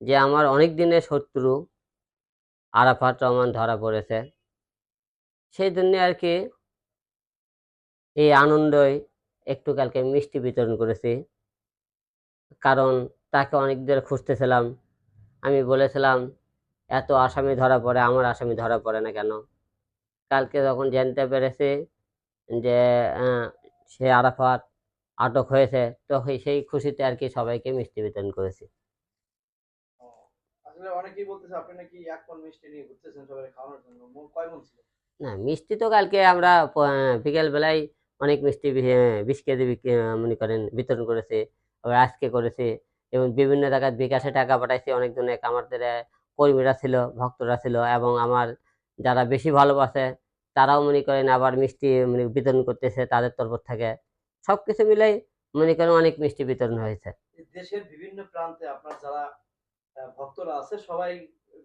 যে আমার অনেক দিনের শত্রু আরাফাত রহমান ধরা পড়েছে। সেই জন্য আর কি এই আনন্দই একটু কালকে মিষ্টি বিতরণ করেছি। কারণ তাকে অনেক ধরে খুঁজতেছিলাম। আমি বলেছিলাম, এত আসামি ধরা পড়ে, আমার আসামি ধরা পড়ে না কেন? কালকে যখন জানতে পেরেছি যে সে আরাফাত আটক হয়েছে, তো সেই- খুশিতে আর কি সবাইকে মিষ্টি বিতরণ করেছি। আসলে অনেকেই বলতেছে আপনি নাকি এক পন মিষ্টি নিয়ে ঘুরতেছেন সবাই খাওয়ানোর জন্য। কয় মন ছিল? না মিষ্টি তো কালকে আমরা বিকেল বেলায় অনেক মিষ্টি বিশ কেজি মনে করেন বিতরণ করেছি আবার আজকে করেছি এবং বিভিন্ন জায়গায় বিকাশে টাকা পাঠাইছি। অনেক জনের আমাদের কর্মীরা ছিল ভক্তরা ছিল এবং আমার যারা বেশি ভালোবাসে তারাও মনে করেন আবার মিষ্টি মানে বিতরণ করতেছে তাদের তরফ থেকে। সব কিছু মিলাই মনে করেন অনেক মিষ্টি বিতরণ হয়েছে। দেশের বিভিন্ন প্রান্তে আপনার যারা ভক্তরা আছে, সবাই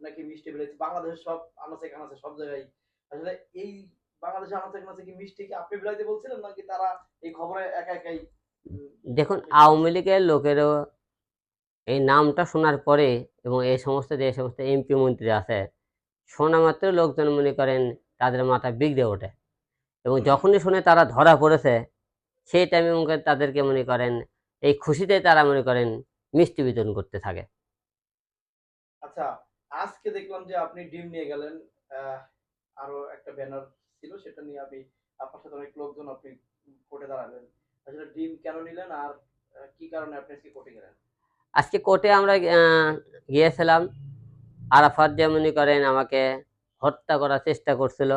নাকি মিষ্টি বেড়েছে। বাংলাদেশের সব আনাচে কানাচে সব জায়গায়। আসলে এই বাংলাদেশের আনাচে কানাচে কি মিষ্টি কি আপনি বিলাইতে বলছিলেন, নাকি তারা এই খবরে একা একাই দেখুন, আওয়ামী লীগের লোকেরও এই নামটা শোনার পরে এবং এই সমস্ত যে সমস্ত এমপি মন্ত্রী আছে, শোনা মাত্র লোকজন মনে করেন তাদের মাথা বিগড়ে ওঠে। এবং যখনই শুনে তারা ধরা পড়েছে, সেই টাইমে তাদেরকে মনে করেন, এই খুশিতে তারা মনে করেন মিষ্টি বিতরণ করতে থাকে। আচ্ছা আজকে দেখলাম যে আপনি ডিম নিয়ে গেলেন আরও একটা ব্যানার ছিল, সেটা নিয়ে আপনি, আপনার সাথে অনেক লোকজন আপনি কোর্টে দাঁড়ালেন। আসলে ডিম কেন নিলেন আর কি কারণে আপনি আজকে কোর্টে গেলেন? আজকে কোর্টে আমরা গিয়েছিলাম। আরাফাত যে মনে করেন আমাকে হত্যা করার চেষ্টা করছিল,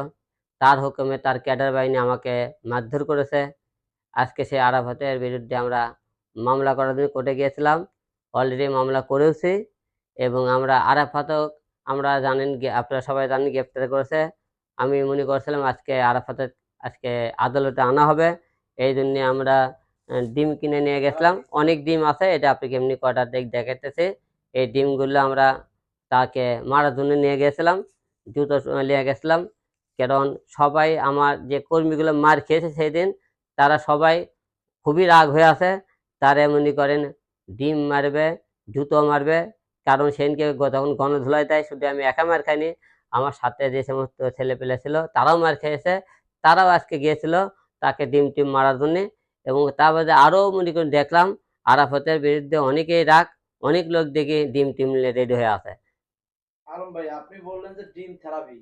তার হুকুমে তার ক্যাডার বাহিনী আমাকে মারধর করেছে। আজকে সেই আরাফাতের বিরুদ্ধে আমরা মামলা করার জন্য কোর্টে গিয়েছিলাম। অলরেডি মামলা করেওছি। এবং আমরা আরাফাতও, আমরা জানেন আপনারা সবাই জানেন গ্রেপ্তার করেছে। আমি মনে করছিলাম আজকে আরাফাতের আজকে আদালতে আনা হবে। এই জন্যে আমরা ডিম কিনে নিয়ে গেছিলাম। অনেক ডিম আছে, এটা আপনি কেমনি কয়টা দেখ দেখাইতেছে। এই ডিমগুলো আমরা তাকে মারার জন্য নিয়ে গেছিলাম, জুতো নিয়ে গেছিলাম। কারণ সবাই আমার যে কর্মীগুলো মার খেয়েছে সেই দিন, তারা সবাই খুবই রাগ হয়ে আছে। তারা মনে করেন, ডিম মারবে, জুতো মারবে কারণ সেদিনকে গ- তখন গণধুলাই দেয় শুধু আমি একা মার খাইনি আমার সাথে যে সমস্ত ছেলে পেলে ছিল তারাও মার খেয়েছে তারাও আজকে গিয়েছিল তাকে ডিম টিম মারার জন্যে। এবং তা বাদে আরও মনে করেন দেখলাম আরাফতের বিরুদ্ধে অনেকেই রাগ অনেক লোক দেখি ডিম টিম রেডি হয়ে আছে। আলম ভাই আপনি বললেন যে ড্রিম থেরাপি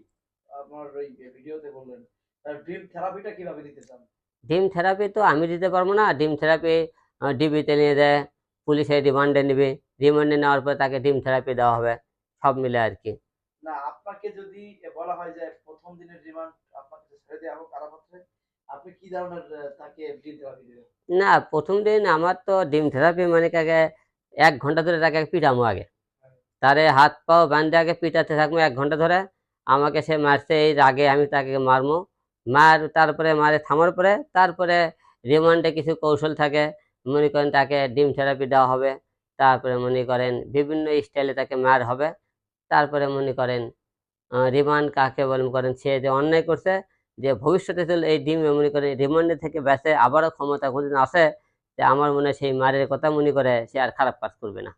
আপনার ওই ভিডিওতে বললেন। ড্রিম থেরাপিটা কীভাবে দিতে চান? ডিম থেরাপি তো আমি দিতে পারব না ডিম থেরাপি ডিবিতে নিয়ে দেয় পুলিশের রিমান্ডে নেবে রিমান্ডে নেওয়ার পর তাকে ডিম থেরাপি দেওয়া হবে সব মিলে আর কি। না আপনাকে যদি বলা হয় যে প্রথম দিনের রিমান্ড আপনাকে ছেড়ে দেওয়া হোক কারাপত্রে আপনি কি ধরনের তাকে ড্রিম থেরাপি দেবেন? না প্রথম দিন আমার তো ডিম থেরাপি মানে কাকে এক ঘণ্টা ধরে তাকে পিটামো আগে। তারে হাত পাও বান্ধে আগে পিটাতে থাকব এক ঘণ্টা ধরে। আমাকে সে মারছে এই আগে আমি তাকে মারমো মার তারপরে মারে থামার পরে তারপরে রিমান্ডে কিছু কৌশল থাকে। মনে করেন তাকে ডিম থেরাপি দেওয়া হবে তারপরে মনে করেন বিভিন্ন স্টাইলে তাকে মার হবে তারপরে মনে করেন রিমান্ড কাকে বলেন করেন সে যে অন্যায় করছে যে ভবিষ্যতে চলে এই ডিম মনে করেন রিমান্ডে থেকে বেঁচে আবারও ক্ষমতা কোনদিন আসে যে আমার মনে সেই মারের কথা মনে করে সে আর খারাপ কাজ করবে না।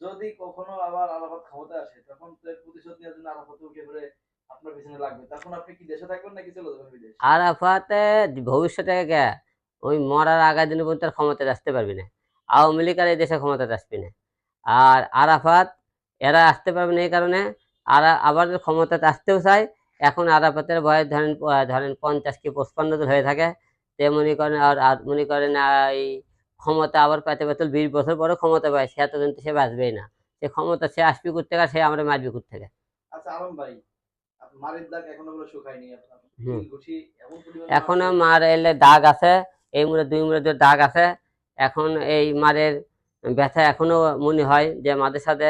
যদি কখনো আবার আলাপাত ক্ষমতা আসে তখন তো প্রতিশোধ নেওয়ার জন্য আলাপাতে উঠে পড়ে আপনার পিছনে লাগবে। তখন আপনি কি দেশে থাকবেন নাকি চলে যাবেন বিদেশ? আরাফাতে ভবিষ্যতে ওই মরার আগের দিন পর্যন্ত আর ক্ষমতায় আসতে পারবি না। আওয়ামী লীগ আর এই দেশে ক্ষমতাতে আসবি না। আর আরাফাত এরা আসতে পারবে না এই কারণে। আর আবার যদি ক্ষমতাতে আসতেও চায় এখন আরাফাতের বয়স ধরেন ধরেন পঞ্চাশ কি পঁচপান্ন হয়ে থাকে। তে মনে করেন আর মনে করেন এই ক্ষমতা আবার পাইতে পারতো বিশ বছর পরে ক্ষমতা পায় সে এতদিন সে বাঁচবেই না। সে ক্ষমতা সে আসবি করতে সে আমরা মারবি করতে আচ্ছা আলম ভাই দাগ এখনও। মার এলে দাগ আছে। এই মুড়ে দুই মুড়ে যে দাগ আছে এখন এই মারের ব্যথা এখনও মনে হয় যে মাদের সাথে।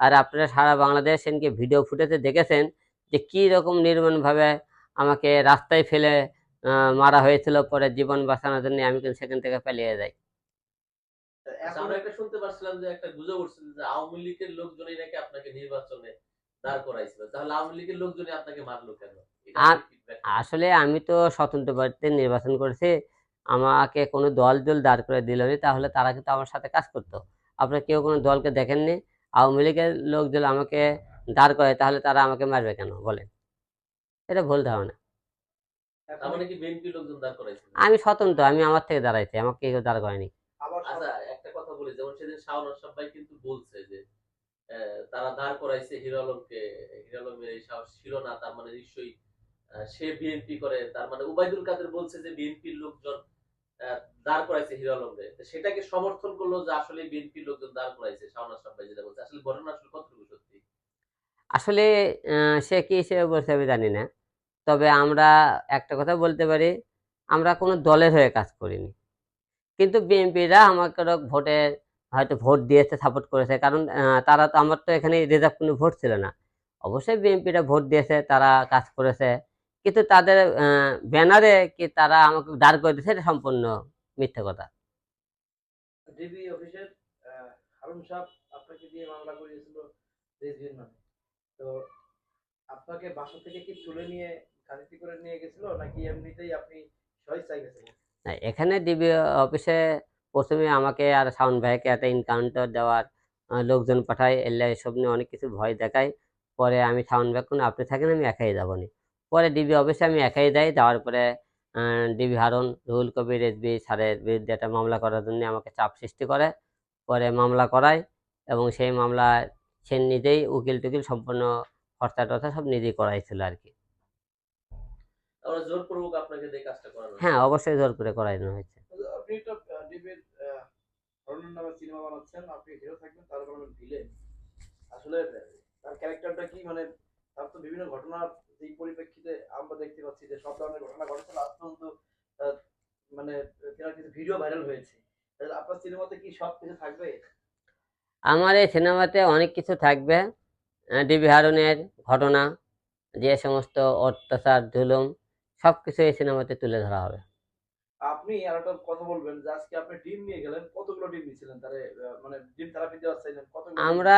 আর আপনারা সারা বাংলাদেশ সেদিনকে ভিডিও ফুটেজে দেখেছেন যে কি রকম নির্মমভাবে আমাকে রাস্তায় ফেলে মারা হয়েছিল পরে জীবন বাঁচানোর জন্য আমি কিন্তু সেখান থেকে পালিয়ে যাই। আচ্ছা, আমরা একটা শুনতে পারছিলাম যে একটা গুজব উঠছিল যে আওয়ামী লীগের লোকজনই নাকি আপনাকে নির্বাচনে দাঁড় করাইছিল। তাহলে আওয়ামী লীগের লোকজনই আপনাকে মারলো কেন? এটা আ- কি feedback? আসলে আমি তো স্বতন্ত্র প্রার্থী নির্বাচন করেছি। আমাকে কোনো দল দল দাঁড় করে দিল নি তাহলে তারা কিন্তু আমার সাথে কাজ করতো। আপনারা কেউ কোনো দলকে দেখেননি? আওয়ামী লীগের লোক যদি আমাকে দাঁড় করে তাহলে তারা আমাকে মারবে কেন? বলেন। এটা ভুল ধারণা। মানে আমি স্বতন্ত্র আমি আমার থেকে দাঁড়াইছি আমাকে কেউ দাঁড় করেনি। আচ্ছা একটা কথা বলি যেমন সেদিন শাওন আশরাফ ভাই কিন্তু বলছে যে আহ, তারা দাঁড় করাইছে হিরো আলমকে হিরো এই সাহস ছিল না তার মানে নিশ্চয়ই সে বিএনপি করে তার মানে উবাইদুল কাদের বলছে যে বিএনপির লোকজন দাঁড় করাইছে হিরো আলমকে তো সেটাকে সমর্থন করল যে আসলে বিএনপির লোকজন দাঁড় করাইছে আশরাফ ভাই যেটা বলছে। আসলে ঘটনা আসলে কতটুকু সত্যি? আসলে সে কি হিসেবে বলছে আমি জানি না। তবে আমরা একটা কথা বলতে পারি, আমরা কোনো দলের হয়ে কাজ করিনি। কিন্তু বিএনপিরা আমাকে ভোটে হয়তো ভোট দিয়েছে সাপোর্ট করেছে। কারণ তারা তো, আমার তো এখানে রিজার্ভ কোনো ভোট ছিল না। অবশ্যই বিএনপিরা ভোট দিয়েছে, তারা কাজ করেছে। কিন্তু তাদের ব্যানারে কি তারা আমাকে দাঁড় করে দিয়েছে? এটা সম্পূর্ণ মিথ্যে কথা। ডিবি অফিসের হারুন সাহেব আপনাকে দিয়ে মামলা করিয়েছিল রেজভির নামে। তো আপনাকে বাসা থেকে কি তুলে নিয়ে গাড়িতে করে নিয়ে গেছিল নাকি এমনিতেই আপনি স্বেচ্ছায় গেছিলেন এখানে ডিবি অফিসে প্রথমে আমাকে আর শাওন ভাইকে একটা এনকাউন্টার দেওয়ার লোকজন পাঠায় এলে এসব নিয়ে অনেক কিছু ভয় দেখায়। পরে আমি শাওন ভাই কোনো আপনি থাকেন আমি একাই যাব নি। পরে ডিবি অফিসে আমি একাই যাই যাওয়ার পরে ডিবি হারুন রুহুল কবির এসবি স্যারের বিরুদ্ধে একটা মামলা করার জন্য আমাকে চাপ সৃষ্টি করে। পরে মামলা করায় এবং সেই মামলা সে নিজেই উকিল টুকিল সম্পূর্ণ খরচা টরচা সব নিজেই করাইছিল আর কি। হ্যাঁ অবশ্যই জোর করে করানো হয়েছে। আপনি একটা ডিবির হারুনের নামে সিনেমা বানাচ্ছেন আপনি হিরো থাকবেন তার বানাবেন ভিলেন আসলে তার ক্যারেক্টারটা কি মানে তার তো বিভিন্ন ঘটনার যেই পরিপ্রেক্ষিতে আমরা দেখতে পাচ্ছি যে সব ধরনের ঘটনা ঘটেছে আজ পর্যন্ত মানে তেনার কিছু ভিডিও ভাইরাল হয়েছে। তাহলে আপনার সিনেমাতে কি সব কিছু থাকবে? আমার এই সিনেমাতে অনেক কিছু থাকবে। ডিবি হারুনের ঘটনা যে সমস্ত অত্যাচার জুলুম সব কিছু এই সিনেমাতে তুলে ধরা হবে। আপনি আর একটা কথা বলবেন যে আজকে আপনি ডিম নিয়ে গেলেন কতগুলো ডিম নিয়েছিলেন? তারে মানে ডিম থেরাপি দেওয়ার চাইলেন কতগুলো আমরা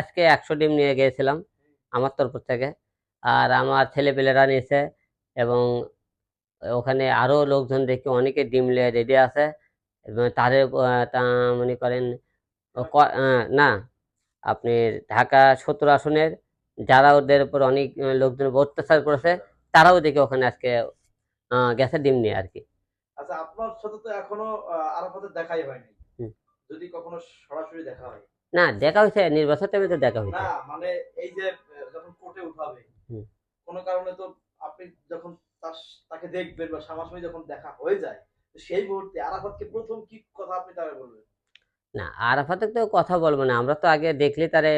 আজকে একশো ডিম নিয়ে গিয়েছিলাম। আমার তরফ থেকে। আর আমার ছেলেপেলেরা নিয়েছে এবং ওখানে আরও লোকজন দেখি অনেকে ডিম নিয়ে রেডি আছে এবং তাদের তা মনে করেন না আপনি ঢাকা সত্তর আসনের যারা ওদের উপর অনেক লোকজন অত্যাচার করেছে তারাও দেখি ওখানে আজকে গেছে ডিম নিয়ে আর কি। আচ্ছা আপনার সাথে তো এখনও আরাফাতের দেখাই হয়নি। যদি কখনো সরাসরি দেখা হয়। না দেখা হয়েছে নির্বাচন টাইমে তো দেখা হয়েছে না মানে এই যে যখন কোর্টে উঠাবে। কোনো কারণে তো আপনি যখন তাকে দেখবেন বা সামনাসামনি যখন দেখা হয়ে যায় সেই মুহূর্তে আরাফাতকে প্রথম কি কথা আপনি তারা বলবেন? না আরাফাতে তো কথা বলব না। আমরা তো আগে দেখলি তারে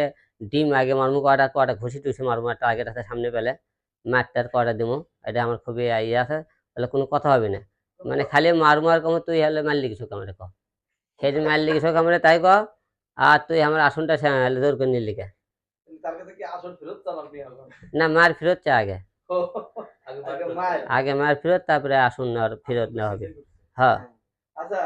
ডিম আগে মারমু কয়টা কয়টা ঘুষি টুসি মারমু একটা আগে রাতে সামনে পেলে। মারটার কয়টা দিমু এটা আমার খুবই ইয়ে আছে তাহলে কোনো কথা হবে না। মানে খালি মারমু আর কম তুই হলে মারলি কিছু কামড়ে সেদিন মারলি কিছু কামড়ে তাই কহ আর তুই আমার আসনটা জোর করে নিলি কে না মার ফেরত চা আগে। আগে আগে মার ফেরত তারপরে আসন নেওয়ার ফেরত নেওয়া হবে। হ্যাঁ। আচ্ছা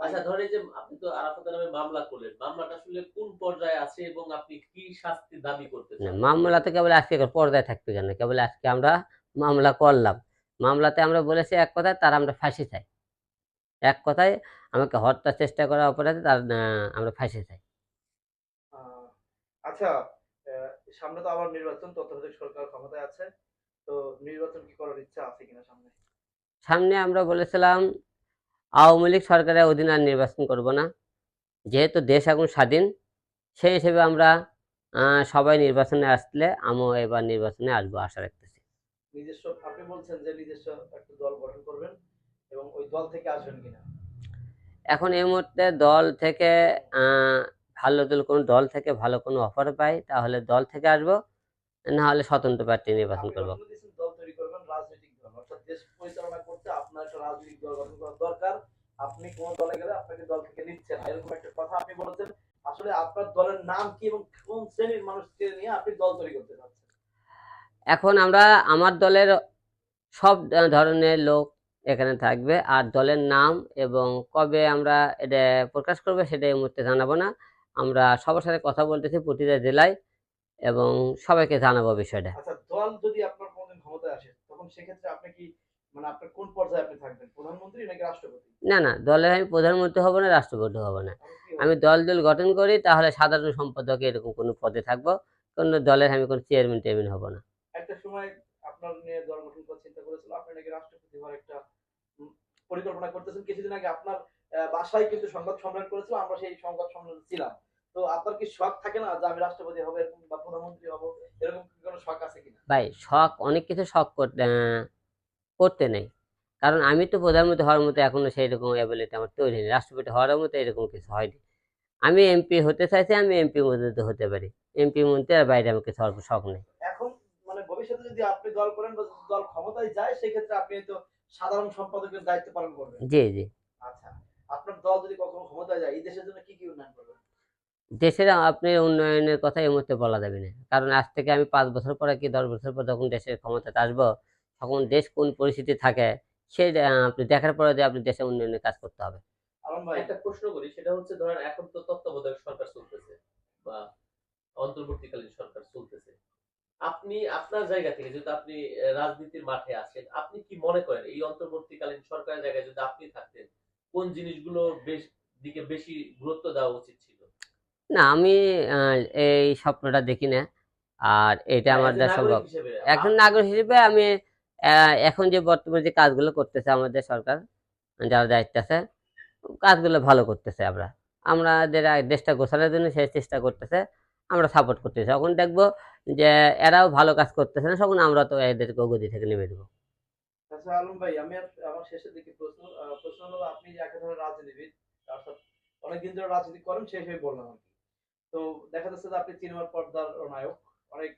আচ্ছা ধরেন যে আপনি তো আরাফাতের নামে মামলা করলেন মামলাটা আসলে কোন পর্যায়ে আছে এবং আপনি কি শাস্তি দাবি করতে মামলা তো কেবল আজকে পর্দায় থাকবে কেন? কেবল আজকে আমরা মামলা করলাম। মামলাতে আমরা বলেছি এক কথায় তার আমরা ফাঁসি চাই। এক কথায় আমাকে হত্যার চেষ্টা করা অপরাধে তার আমরা ফাঁসে আহ, আচ্ছা সামনে তো আবার নির্বাচন তত্ত্বাবধায়ক সরকার ক্ষমতায় আছে। তো নির্বাচন কি করার ইচ্ছা আছে কিনা সামনে? সামনে আমরা বলেছিলাম আওয়ামী লীগ সরকারের অধীনে আর নির্বাচন করব না। যেহেতু দেশ এখন স্বাধীন সেই হিসেবে আমরা সবাই নির্বাচনে আসলে আমিও এবার নির্বাচনে আসব আশা রাখতেছি। নিজস্ব আপনি বলছেন যে নিজস্ব একটা দল গঠন করবেন এবং ওই দল থেকে আসবেন কিনা? এখন এই মুহূর্তে দল থেকে ভালো দল কোনো দল থেকে ভালো কোনো অফার পাই তাহলে দল থেকে আসব না হলে স্বতন্ত্র প্রার্থী নির্বাচন করব। ঘোষণা দিয়েছেন দল তৈরি করবেন রাজনৈতিক দল অর্থাৎ দেশ পরিচালনা করতে আপনার একটা রাজনৈতিক দল গঠন করা দরকার। আপনি কোন দলে গেলে আপনাকে দল থেকে নিচ্ছে এরকম একটা কথা আপনি বলেছেন। আসলে আপনার দলের নাম কি এবং কোন শ্রেণির মানুষকে নিয়ে আপনি দল তৈরি করতে চাচ্ছেন? এখন আমরা আমার দলের সব ধরনের লোক এখানে থাকবে। আর দলের নাম এবং কবে আমরা এটা প্রকাশ করবে সেটা এই মুহূর্তে জানাব না। আমরা সবার সাথে কথা বলতেছি প্রতিটা জেলায় এবং সবাইকে জানাব বিষয়টা। আচ্ছা দল যদি আপনার কোনোদিন ক্ষমতায় আসে তখন সেক্ষেত্রে আপনি কি মানে আপনার কোন পর্যায়ে আপনি থাকবেন প্রধানমন্ত্রী নাকি রাষ্ট্রপতি? না না দলের আমি প্রধানমন্ত্রী হব না রাষ্ট্রপতি হব না। আমি দল দল গঠন করি তাহলে সাধারণ সম্পাদক এরকম কোনো পদে থাকব কোনো দলের আমি কোনো চেয়ারম্যান টেয়ারম্যান হব না। একটা সময় আপনার নিয়ে দল গঠন করার চিন্তা করেছিল আপনি নাকি রাষ্ট্রপতি হওয়ার একটা পরিকল্পনা করতেছেন। কিছুদিন আগে আপনার বাসায় কিন্তু সংবাদ সম্মেলন করেছিল আমরা সেই সংবাদ সম্মেলনে ছিলাম। তো আপনার কি শখ থাকে না যে আমি রাষ্ট্রপতি হব এরকম বা প্রধানমন্ত্রী হব এরকম কোনো শখ আছে কিনা? ভাই শখ অনেক কিছু শখ করতে নেই। কারণ আমি তো প্রধানমন্ত্রী হওয়ার মতো এখনও সেই রকম অ্যাবিলিটি আমার তৈরি নেই। রাষ্ট্রপতি হওয়ার মতো এরকম কিছু হয়নি। আমি এমপি হতে চাইছি আমি এমপি মন্ত্রী হতে পারি। এমপি মন্ত্রী আর বাইরে আমার কিছু অল্প শখ নেই। এখন মানে ভবিষ্যতে যদি আপনি দল করেন বা দল ক্ষমতায় যায় সেক্ষেত্রে আপনি তো সাধারণ সম্পাদকের দায়িত্ব পালন করবেন জি জি। আচ্ছা আপনার দল যদি কখনো ক্ষমতায় যায় এই দেশের জন্য কি কি উন্নয়ন করবেন দেশের আপনি উন্নয়নের কথা এই মুহূর্তে বলা যাবে না। কারণ আজ থেকে আমি পাঁচ বছর পরে কি দশ বছর পর যখন দেশের ক্ষমতাতে আসব তখন দেশ কোন পরিস্থিতি থাকে আহ, আপনি দেখার পরে যে আপনি দেশের উন্নয়নের কাজ করতে হবে। আলম ভাই একটা প্রশ্ন করি সেটা হচ্ছে ধরেন এখন তো তত্ত্বাবধায়ক সরকার চলতেছে বা অন্তর্বর্তীকালীন সরকার চলতেছে। আপনি আপনার জায়গা থেকে যদি আপনি রাজনীতির মাঠে আছেন আপনি কি মনে করেন এই অন্তর্বর্তীকালীন সরকারের জায়গায় যদি আপনি থাকতেন কোন জিনিসগুলো বেশ দিকে বেশি গুরুত্ব দেওয়া উচিত ছিল? না আমি এই স্বপ্নটা দেখি না। আর এটা আমার একজন যা নাগরিক সম্ভব হিসেবে এখন নাগরিক হিসেবে আমি এখন যে বর্তমানে যে কাজগুলো করতেছে আমাদের সরকার যারা দায়িত্ব আছে কাজগুলো ভালো করতেছে আমরা। আমাদের দেশটা গোছানোর জন্য সেই চেষ্টা করতেছে আমরা সাপোর্ট করতেছি। এখন দেখব যে এরাও ভালো কাজ করতেছে না তখন আমরা তো এদেরকে গদি থেকে নেমে দেবো। আচ্ছা আলম ভাই আমি আমার শেষের দিকে প্রশ্ন প্রশ্ন হলো আপনি যে একে ধরনের রাজনীতিবিদ অর্থাৎ অনেকদিন ধরে রাজনীতি করেন সেই হিসেবে বললাম আর কি। তো দেখা যাচ্ছে যে আপনি সিনেমার পর্দার নায়ক অনেক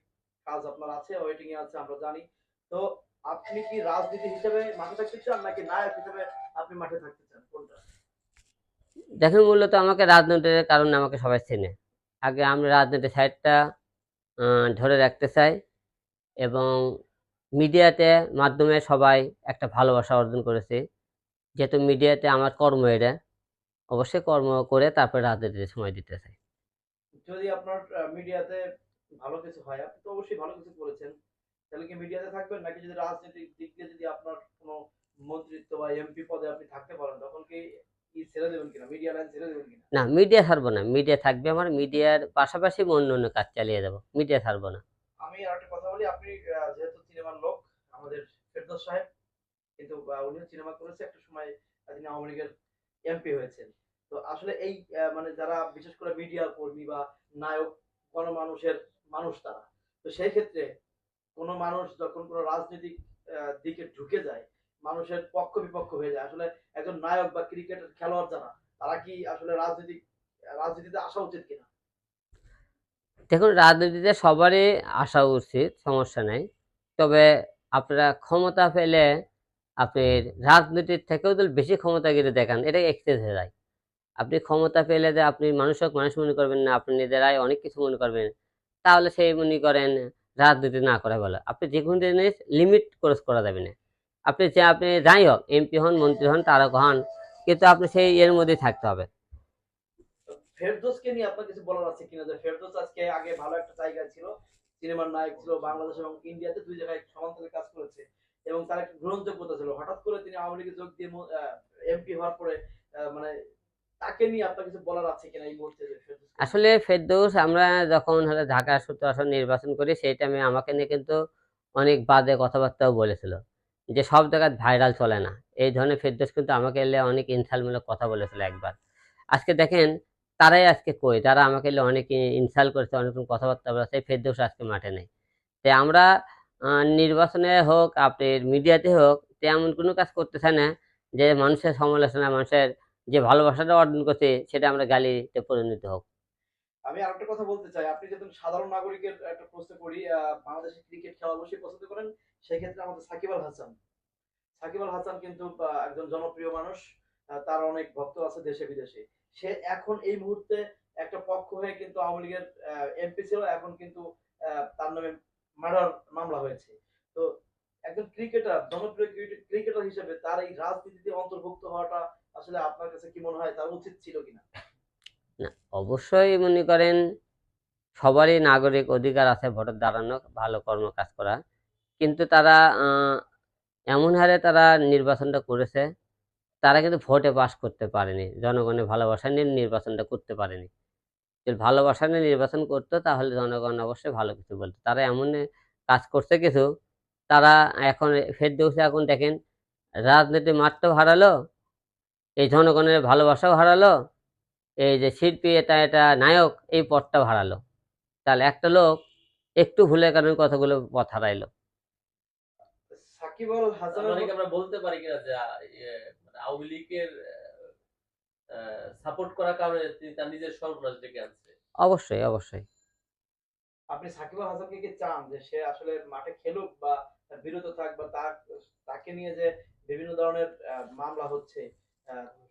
কাজ আপনার আছে ওয়েটিং এ আছে আমরা জানি। তো আপনি কি রাজনীতি হিসেবে মাঠে থাকতে চান নাকি নায়ক হিসেবে আপনি মাঠে থাকতে চান? কোনটা? দেখেন মূলত আমাকে রাজনীতির কারণে আমাকে সবাই চেনে। আগে আমি রাজনীতির সাইডটা ধরে রাখতে চাই এবং মিডিয়াতে মাধ্যমে সবাই একটা ভালোবাসা অর্জন করেছে। যেহেতু মিডিয়াতে আমার কর্ম এটা, অবশ্যই কর্ম করে তারপরে রাজনীতিতে সময় দিতে চাই। যদি আপনার মিডিয়াতে ভালো কিছু হয়, আপনি তো অবশ্যই ভালো কিছু করেছেন। তাহলে কি মিডিয়াতে থাকবেন? নাকি যদি রাজনৈতিক দিক দিয়ে যদি আপনার কোনো মন্ত্রিত্ব বা এমপি পদে আপনি থাকতে পারেন, তখন কি না মিডিয়া ছাড়বো না। মিডিয়া থাকবে আমার। মিডিয়ার পাশাপাশি অন্য অন্য কাজ চালিয়ে যাব মিডিয়া ছাড়বো না। আমি আর একটা কথা বলি আপনি যেহেতু সিনেমার লোক আমাদের ফেরদৌস সাহেব কিন্তু উনিও সিনেমা করেছে। একটা সময় তিনি আওয়ামী লীগের এমপি হয়েছেন। তো আসলে এই মানে যারা বিশেষ করে মিডিয়া কর্মী বা নায়ক গণমানুষের মানুষ তারা। তো সেই ক্ষেত্রে কোনো মানুষ যখন কোনো রাজনৈতিক দিকে ঢুকে যায় মানুষের পক্ষ বিপক্ষ হয়ে যায়। আসলে একজন নায়ক বা ক্রিকেটের খেলোয়াড় যারা, তারা কি আসলে রাজনৈতিক রাজনীতিতে আসা উচিত কিনা? দেখুন, রাজনীতিতে সবারই আসা উচিত, সমস্যা নেই। তবে আপনারা ক্ষমতা পেলে আপনি রাজনীতির থেকেও তো বেশি ক্ষমতাগিরি দেখান, এটা এক্সেস হয়ে যায়। আপনি ক্ষমতা পেলে যে আপনি মানুষক মানুষ মনে করবেন না, আপনি নিজেরাই অনেক কিছু মনে করবেন, তাহলে সেই মনে করেন রাজনীতি না করা ভালো। আপনি যে কোনো জিনিস লিমিট ক্রস করা যাবে না। আপনি যে আপনি যাই হোক এমপি হন মন্ত্রী হন তারক হন কিন্তু আপনি সেই এর মধ্যে থাকতে হবে। ফেরদৌসকে নিয়ে আপনার কিছু বলার আছে কিনা? যে ফেরদৌস আজকে আগে ভালো একটা জায়গায় ছিল সিনেমার নায়ক ছিল বাংলাদেশ এবং ইন্ডিয়াতে দুই জায়গায় সমান্তরালে কাজ করেছে এবং তার একটা গ্রহণযোগ্যতা ছিল। হঠাৎ করে তিনি আওয়ামী লীগে যোগ দিয়ে এমপি হওয়ার পরে মানে তাকে নিয়ে আপনার কিছু বলার আছে কিনা এই মুহূর্তে? আসলে ফেরদৌস আমরা যখন হলে ঢাকা সূত্র আসন নির্বাচন করি সেই টাইমে আমাকে নিয়ে কিন্তু অনেক বাদে কথাবার্তাও বলেছিল। যে সব জায়গায় ভাইরাল চলে না। এই ধরনের ফেরদৌস কিন্তু আমাকে এলে অনেক ইনসালমূলক কথা বলেছিল একবার। আজকে দেখেন, তারাই আজকে কই? তারা আমাকে এলে অনেক ইনসাল করেছে, অনেক কথাবার্তা বলেছে সেই ফেরদৌস আজকে মাঠে নেই। তাই আমরা নির্বাচনে হোক আপনার মিডিয়াতে হোক তেমন কোনো কাজ করতেছে না যে মানুষের সমালোচনা, মানুষের যে ভালোবাসাটা অর্জন করছে, সেটা আমরা গালিতে পরিণত হোক। আমি আরেকটা কথা বলতে চাই। আপনি যেহেতু সাধারণ নাগরিকের একটা প্রশ্ন করি আহ, বাংলাদেশে ক্রিকেট খেলা অবশ্যই পছন্দ করেন সেই ক্ষেত্রে আমাদের সাকিব আল হাসান। সাকিব আল হাসান কিন্তু একজন জনপ্রিয় মানুষ তার অনেক ভক্ত আছে দেশে বিদেশে। সে এখন এই মুহূর্তে একটা পক্ষ হয়ে কিন্তু আওয়ামী লীগের এমপি ছিল এখন কিন্তু তার নামে মার্ডার মামলা হয়েছে। তো একজন ক্রিকেটার জনপ্রিয় ক্রিকেটার হিসেবে তার এই রাজনীতিতে অন্তর্ভুক্ত হওয়াটা আসলে আপনার কাছে কি মনে হয়? তার উচিত ছিল কিনা? না, অবশ্যই মনে করেন সবারই নাগরিক অধিকার আছে ভোটের দাঁড়ানো, ভালো কর্ম কাজ করা। কিন্তু তারা এমন হারে তারা নির্বাচনটা করেছে, তারা কিন্তু ভোটে পাস করতে পারেনি। জনগণের ভালোবাসা নিয়ে নির্বাচনটা করতে পারেনি। যদি ভালোবাসা নিয়ে নির্বাচন করতো, তাহলে জনগণ অবশ্যই ভালো কিছু বলতো। তারা এমন কাজ করছে কিছু, তারা এখন ফের ফেরদৌসে এখন দেখেন, রাজনীতি মাঠটাও হারালো, এই জনগণের ভালোবাসাও হারালো এই যে শিল্পী এটা এটা নায়ক এই পথটাও হারালো। তাহলে একটা লোক একটু ভুলের কারণে কতগুলো পথ হারাইলো সাকিব আল হাসানের আমরা বলতে পারি কিনা যে আহ, আওয়ামী লীগের সাপোর্ট করার কারণে তিনি তার নিজের সর্বনাশ ডেকে আনছে। অবশ্যই অবশ্যই। আপনি সাকিব আল হাসানকে কি চান যে সে আসলে মাঠে খেলুক বা তার বিরত থাক বা তার তাকে নিয়ে যে বিভিন্ন ধরনের মামলা হচ্ছে?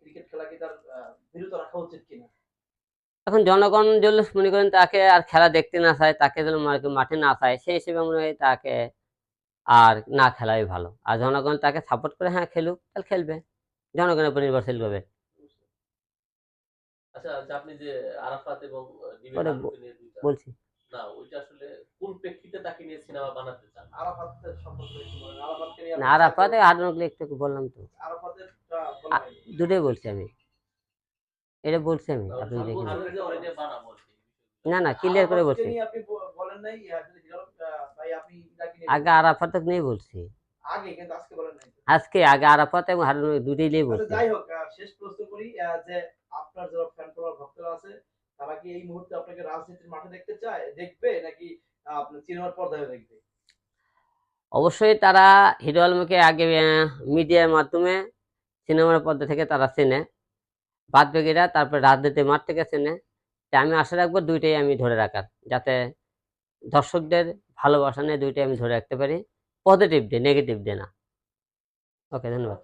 ক্রিকেট খেলা তার বিরত রাখা উচিত কিনা? এখন জনগণ যদি মনে করেন তাকে আর খেলা দেখতে না চায় তাকে যদি মার- মাঠে না চায় সেই হিসেবে মনে হয় তাকে আর না খেলাই ভালো। আর জনগণ তাকে সাপোর্ট করে হ্যাঁ খেলুক তাহলে খেলবে। জনগণের উপর নির্ভরশীল হবে আচ্ছা আপনি যে আরাফাত এবং দুইটা বলছি। না ওইটা আসলে কোন প্রেক্ষিতে তাকে নিয়ে সিনেমা বানাতে চান? আরাফাতের সম্পর্কে একটু বলেন। আরাফাতকে নিয়ে না আর আপাতে আদনকলে একটু বললাম তো। আরাফাতের। দুটোই বলছি আমি। এটা বলছি আমি আপনি আমি দেখে নিন। যে ওরে নিয়ে বানাবো আর কি। না না ক্লিয়ার করে বলছি আপনি আপনি আগে আরাফাতক নিয়ে বলছি। আগে কিন্তু আজকে বলেন নাই। আজকে আগে আরাফাত এবং হারুন দুটোই নিয়ে বলছি। যাই হোক শেষ প্রশ্ন করি যে আপনার যারা ফ্যান ফলোয়ার ভক্তরা আছে তারা কি এই মুহূর্তে আপনাকে রাজনীতির মাঠে দেখতে চায় দেখবে নাকি আহ, আপনার সিনেমার পর্দায় দেখবে? অবশ্যই তারা হিরো আলমকে আগে মিডিয়ার মাধ্যমে সিনেমার পর্দা থেকে তারা চেনে। বাদ তারপর রাজনীতি মাঠ থেকে চেনে। আমি আশা রাখব দুইটাই আমি ধরে রাখার, যাতে দর্শকদের ভালোবাসা নিয়ে দুইটাই আমি ধরে রাখতে পারি। পজিটিভ দিয়ে নেগেটিভ দিয়ে না। ওকে ধন্যবাদ।